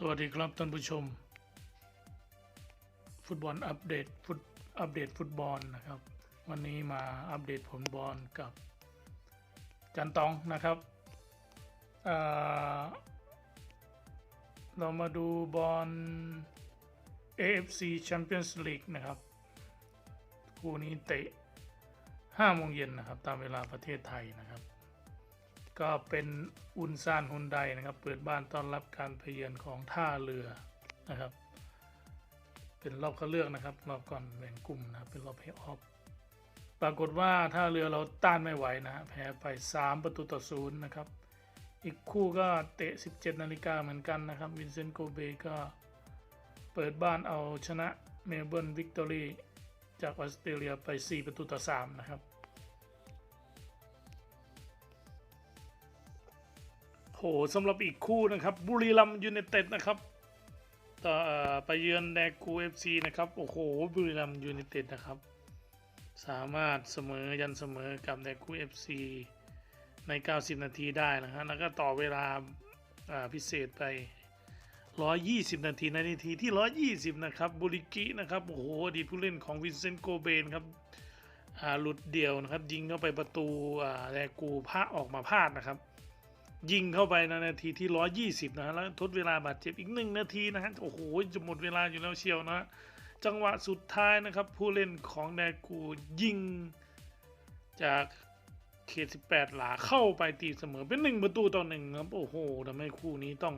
สวัสดีครับท่านผู้ชม ฟุตบอลอัปเดตฟุตอัปเดตฟุตบอลนะครับ วันนี้มาอัปเดตผลบอลกับจันตองนะครับเออเรามาดูบอล AFC Champions League นะครับคู่นี้เตะ5โมงเย็นนะครับ ตามเวลาประเทศไทยนะครับ ก็เป็นอุนซานฮุนไดนะครับ เปิดบ้านต้อนรับการไปเยือนของท่าเรือนะครับ เป็นรอบคัดเลือกนะครับ รอบก่อนแบ่งกลุ่มนะครับเป็นรอบเพย์ออฟปรากฏว่าท่าเรือเราต้านไม่ไหวนะฮะแพ้ไป 3 ประตูต่อศูนย์นะครับ อีกคู่ก็เตะ 17 นาฬิกาเหมือนกันนะครับ วินเซนต์โกเบก็เปิดบ้านเอาชนะเมลเบิร์นวิกตอรีจากออสเตรเลียไป 4 ประตูต่อ 3 นะครับ โหสำหรับอีกคู่นะครับ บุรีรัมย์ยูไนเต็ดนะครับต่อไปเยือนแดกูเอฟซีนะครับ โอ้โห บุรีรัมย์ยูไนเต็ดนะครับ สามารถเสมอยันเสมอกับแดกูเอฟซีใน 90 นาทีได้นะฮะแล้วก็ต่อเวลาพิเศษไป 120 นาทีในนาทีที่ 120 นะครับบุริกินะครับ โอ้โหอดีตผู้เล่นของวินเซนต์โกเบนครับหลุดเดี่ยวนะครับ ยิงเข้าไปประตูแดกูพลาดออกมาพลาดนะครับ ยิงเข้าไปในนาทีที่ 120 นะฮะแล้วทดเวลาบาดเจ็บอีกหนึ่งนาทีนะฮะโอ้โหจะหมดเวลาอยู่แล้วเชียวนะฮะจังหวะสุดท้ายนะครับ ผู้เล่นของแดกูยิงจากเขต 18 หลาเข้าไปตีเสมอเป็นหนึ่งประตูต่อหนึ่งครับโอ้โหทำให้คู่นี้ต้อง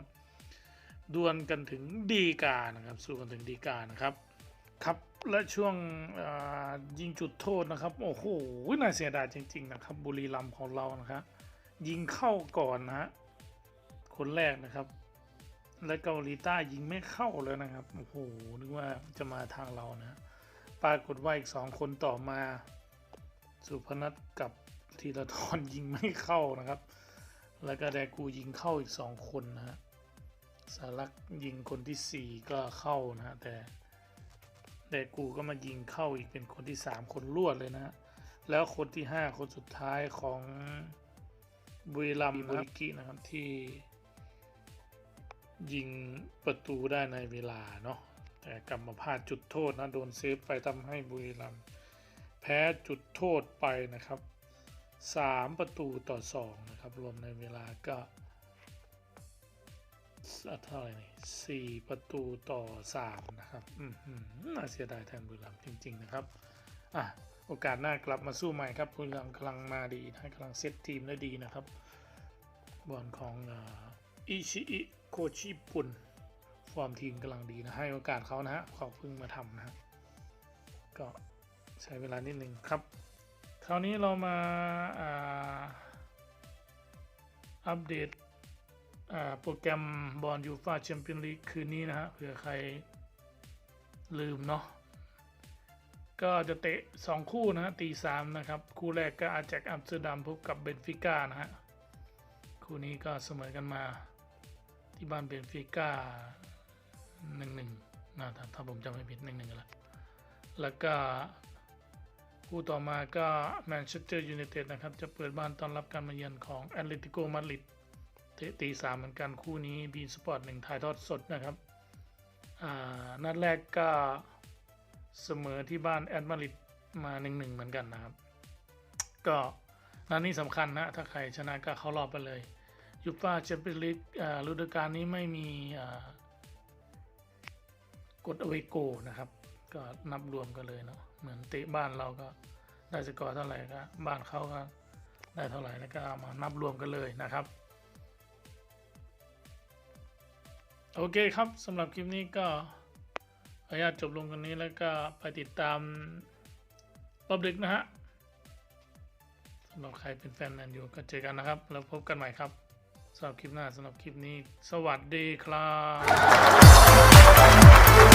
ดวลกันถึงดีกานะครับสู้กันถึงดีกานะครับครับและช่วงยิงจุดโทษนะครับ โอ้โหน่าเสียดายจริง ๆ นะครับ บุรีรัมย์ของเรานะครับ ยิงเข้าก่อนนะฮะคนแรกนะครับ และเกาหลีใต้ยิงไม่เข้าเลยนะครับโอ้โหนึกว่าจะมาทางเรานะปรากฏว่าอีกสองคนต่อมา สุพนัทกับธีรทรยิงไม่เข้านะครับ แล้วก็แดกูยิงเข้าอีกสองคนนะฮะสารักยิงคนที่สี่ก็เข้านะฮะแต่แดกูก็มายิงเข้าอีกเป็นคนที่สามคนรวดเลยนะฮะแล้วคนที่ห้าคนสุดท้ายของ บุรีรัมย์บุริกินะครับที่ยิงประตูได้ในเวลาเนาะแต่กลับมาพลาดจุดโทษนะโดนเซฟไปทำให้บุรีรัมย์แพ้จุดโทษไปนะครับสามประตูต่อสองนะครับ รวมในเวลาก็เท่าไหร่นี่สี่ประตูต่อสามนะครับ อืมหือน่าเสียดายแทนบุรีรัมย์จริง ๆ นะครับ อะ โอกาสหน้ากลับมาสู้ใหม่ครับคุณกำลังกำลังมาดีนะกำลังเซตทีมได้ดีนะครับ บอลของอิชิอิโคชิปุ่น ฟอร์มทีมกำลังดีนะ ให้โอกาสเขานะฮะเขาเพิ่งมาทำนะฮะก็ใช้เวลานิดนึงครับ คราวนี้เรามาอัปเดตโปรแกรมบอลยูฟาแชมเปี้ยนลีกคืนนี้นะฮะเผื่อใครลืมเนาะ ก็จะเตะ 2 คู่นะฮะตีสามนะครับ คู่แรกก็อาแจกอัมสเตอร์ดัมพบกับเบนฟิก้านะฮะ คู่นี้ก็เสมอกันมาที่บ้านเบนฟิก้าหนึ่งหนึ่งนะถ้าถ้าผมจำไม่ผิดหนึ่งหนึ่งแล้วแล้วก็คู่ต่อมาก็แมนเชสเตอร์ยูไนเต็ดนะครับ จะเปิดบ้านต้อนรับการมาเยือนของแอตเลติโกมาดริดเตะตีสามเหมือนกันคู่นี้บีสปอร์ตหนึ่งถ่ายทอดสดนะครับอ่านัดแรกก็ เสมอที่บ้านแอดมาริดมาหนึ่งหนึ่งเหมือนกันนะครับ ก็นัดนี้สำคัญนะ ถ้าใครชนะก็เข้ารอบไปเลยยูฟ่าแชมเปี้ยนลีกฤดูกาลนี้ไม่มีกฎอเวโกนะครับ ก็นับรวมกันเลยเนาะเหมือนเตะบ้านเราก็ได้สกอร์เท่าไหร่ก็บ้านเขาก็ได้เท่าไหร่แล้วก็มานับรวมกันเลยนะครับ โอเคครับสำหรับคลิปนี้ก็ ขออนุญาตจบลงกันนี้แล้วก็ไปติดตามรอบดึกนะฮะสำหรับใครเป็นแฟนแมนยูก็เจอกันนะครับ แล้วพบกันใหม่ครับสำหรับคลิปหน้าสำหรับคลิปนี้ สวัสดีครั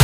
บ